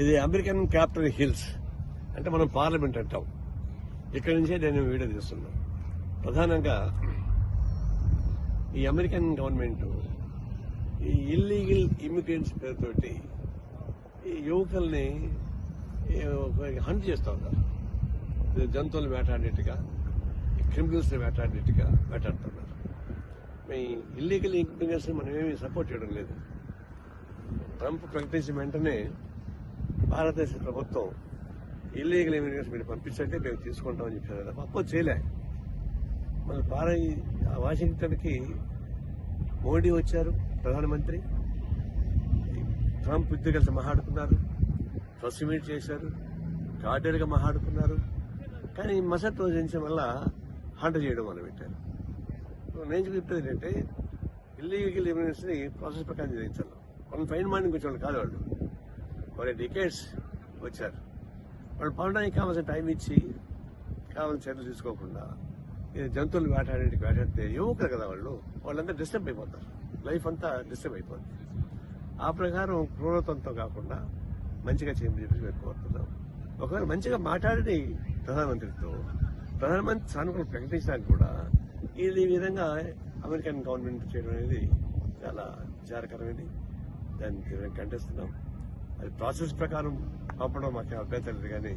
ఇది American capital hills. అంటే మనం పార్లమెంట్ అంటాం. ఇక్కడి నుంచే నేను వీడియో తీస్తున్నాను ప్రధానంగా ఈ అమెరికన్ గవర్నమెంట్ ఈ ఇల్లీగల్ ఇమిగ్రెంట్స్ పేరుతోటి ఈ యువకుల్ని హంట్ చేస్తూ ఉన్నారు. జంతువులు వేటాడినట్టుగా క్రిమినల్స్ని వేటాడినట్టుగా వేటాడుతున్నారు. మీ ఇల్లీగల్ ఇమిగ్రెంట్స్ని మనం ఏమీ సపోర్ట్ చేయడం లేదు. ట్రంప్ ప్రకటించిన వెంటనే భారతదేశ ప్రభుత్వం ఇల్లీగల్ ఇమిగ్రెంట్స్ మీరు పంపించంటే మేము తీసుకుంటామని చెప్పారు కదా. అప్పో చేయలే. మన భార వాషింగ్టన్కి మోడీ వచ్చారు ప్రధానమంత్రి. ట్రంప్ ఇద్దరు కలిసి మహాడుకున్నారు ప్రెస్ మీట్ చేశారు గార్డెన్గా మహాడుకున్నారు. కానీ మసట్ రోజు నుంచి వల్ల హంట చేయడం మొదలు పెట్టారు నేను చెప్పేది ఏంటంటే ఇల్లీగల్ ఇమిగ్రెంట్స్ని ప్రాసెస్ ప్రకారం చేయించాలి. వాళ్ళని ఫైన్ మార్నింగ్ వచ్చేవాళ్ళు కాదు వాళ్ళు. కొన్ని డికేట్స్ వచ్చారు. వాళ్ళు పడడానికి కావాల్సిన టైం ఇచ్చి కావాల్సిన చర్యలు తీసుకోకుండా జంతువులు వేటాడేటి వేటాడితే యువకులు కదా వాళ్ళు. వాళ్ళంతా డిస్టర్బ్ అయిపోతారు. లైఫ్ అంతా డిస్టర్బ్ అయిపోతుంది. ఆ ప్రకారం క్రూరత్వంతో కాకుండా మంచిగా చేయమని చెప్పి మేము కోరుతున్నాం. ఒకవేళ మంచిగా మాట్లాడి ప్రధానమంత్రితో ప్రధానమంత్రి సానుకూలం ప్రకటించడానికి కూడా ఇది ఈ విధంగా అమెరికన్ గవర్నమెంట్ చేయడం అనేది చాలా విచారకరమైనది దాన్ని ఖండిస్తున్నాం అది ప్రాసెస్ ప్రకారం పంపడం మాకు అభ్యంతరం లేదు కానీ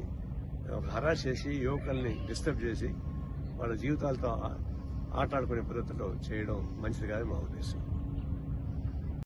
ఒక హరాస్ చేసి యువకుల్ని డిస్టర్బ్ చేసి వాళ్ళ జీవితాలతో ఆటాడుకునే పద్ధతిలో చేయడం మంచిది కాదు మా ఉద్దేశం.